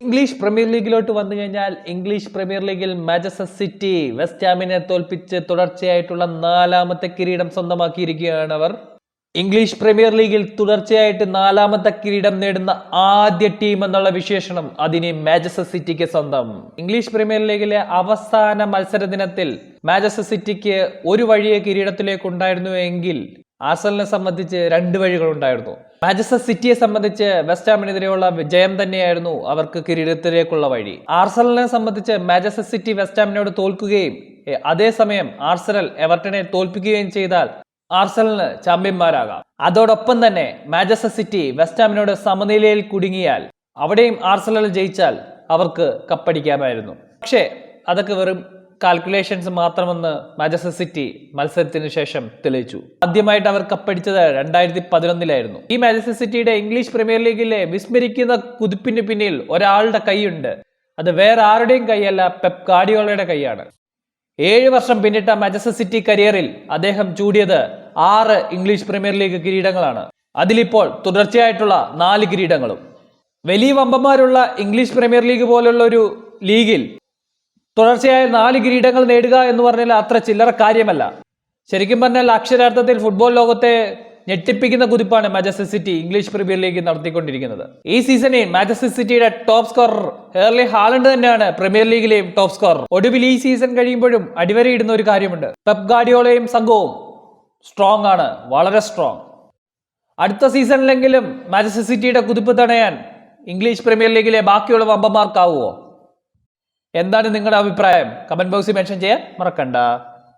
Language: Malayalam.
ഇംഗ്ലീഷ് പ്രീമിയർ ലീഗിലോട്ട് വന്നു കഴിഞ്ഞാൽ ഇംഗ്ലീഷ് പ്രീമിയർ ലീഗിൽ മാഞ്ചസ്റ്റർ സിറ്റി വെസ്റ്റ് ഹാമിനെ തോൽപ്പിച്ച് തുടർച്ചയായിട്ടുള്ള നാലാമത്തെ കിരീടം സ്വന്തമാക്കിയിരിക്കുകയാണ് അവർ. ഇംഗ്ലീഷ് പ്രീമിയർ ലീഗിൽ തുടർച്ചയായിട്ട് നാലാമത്തെ കിരീടം നേടുന്ന ആദ്യ ടീം എന്നുള്ള വിശേഷണം അതിന് മാഞ്ചസ്റ്റർ സിറ്റിക്ക് സ്വന്തം. ഇംഗ്ലീഷ് പ്രീമിയർ ലീഗിലെ അവസാന മത്സര ദിനത്തിൽ മാഞ്ചസ്റ്റർ സിറ്റിക്ക് ഒരു വഴിയെ കിരീടത്തിലേക്ക് ഉണ്ടായിരുന്നു എങ്കിൽ ആർസലിനെ സംബന്ധിച്ച് രണ്ട് വഴികളുണ്ടായിരുന്നു. മാഞ്ചസ്റ്റർ സിറ്റിയെ സംബന്ധിച്ച് വെസ്റ്റ് ഹാമിനെതിരെയുള്ള ജയം തന്നെയായിരുന്നു അവർക്ക് കിരീടത്തിലേക്കുള്ള വഴി. ആർസലിനെ സംബന്ധിച്ച് മാഞ്ചസ്റ്റർ സിറ്റി വെസ്റ്റ് ഹാമിനോട് തോൽക്കുകയും അതേസമയം ആർസലൽ എവർട്ടനെ തോൽപ്പിക്കുകയും ചെയ്താൽ ആർസലിന് ചാമ്പ്യന്മാരാകാം. അതോടൊപ്പം തന്നെ മാഞ്ചസ്റ്റർ സിറ്റി വെസ്റ്റ് ഹാമിനോട് സമനിലയിൽ കുടുങ്ങിയാൽ അവിടെയും ആർസലൽ ജയിച്ചാൽ അവർക്ക് കപ്പടിക്കാമായിരുന്നു. പക്ഷേ അതൊക്കെ വെറും കാൽക്കുലേഷൻസ് മാത്രമെന്ന് മാഞ്ചസ്റ്റർ സിറ്റി മത്സരത്തിന് ശേഷം തെളിയിച്ചു. ആദ്യമായിട്ട് അവർ കപ്പടിച്ചത് രണ്ടായിരത്തി പതിനൊന്നിലായിരുന്നു ഈ മാഞ്ചസ്റ്റർ സിറ്റിയുടെ ഇംഗ്ലീഷ് പ്രീമിയർ ലീഗിലെ വിസ്മരിക്കുന്ന കുതിപ്പിന് പിന്നിൽ ഒരാളുടെ കൈയുണ്ട്. അത് വേറെ ആരുടെയും കൈയല്ല പെപ് ഗാഡിയോളയുടെ കൈയാണ്. ഏഴ് വർഷം പിന്നിട്ട മാഞ്ചസ്റ്റർ സിറ്റി കരിയറിൽ അദ്ദേഹം ചൂടിയത് ആറ് ഇംഗ്ലീഷ് പ്രീമിയർ ലീഗ് കിരീടങ്ങളാണ്. അതിലിപ്പോൾ തുടർച്ചയായിട്ടുള്ള നാല് കിരീടങ്ങളും. വലിയ വമ്പന്മാരുള്ള ഇംഗ്ലീഷ് പ്രീമിയർ ലീഗ് പോലുള്ള ഒരു ലീഗിൽ തുടർച്ചയായ നാല് കിരീടങ്ങൾ നേടുക എന്ന് പറഞ്ഞാൽ അത്ര ചില്ലറ കാര്യമല്ല. ശരിക്കും പറഞ്ഞാൽ അക്ഷരാർത്ഥത്തിൽ ഫുട്ബോൾ ലോകത്തെ ഞെട്ടിപ്പിക്കുന്ന കുതിപ്പാണ് Manchester City English premier league നടത്തിക്കൊണ്ടിരിക്കുന്നത്. ഈ സീസണിൽ മാഞ്ചസ്റ്റർ സിറ്റിയുടെ ടോപ്പ് സ്കോറർ ഹേർലി ഹാലണ്ട് തന്നെയാണ് പ്രീമിയർ ലീഗിലെയും ടോപ്പ് സ്കോറർ. ഒടുവിൽ ഈ സീസൺ കഴിയുമ്പോഴും അടിവരയിടുന്ന ഒരു കാര്യമുണ്ട്. പെപ് ഗാഡിയോളയും സംഘവും സ്ട്രോങ് ആണ് വളരെ സ്ട്രോങ് അടുത്ത സീസണിലെങ്കിലും മാഞ്ചസ്റ്റർ സിറ്റിയുടെ കുതിപ്പ് തടയാൻ ഇംഗ്ലീഷ് പ്രീമിയർ ലീഗിലെ ബാക്കിയുള്ള വമ്പന്മാർക്കാവുമോ? എന്താണ് നിങ്ങളുടെ അഭിപ്രായം? കമന്റ് ബോക്സിൽ മെൻഷൻ ചെയ്യാൻ മറക്കണ്ട.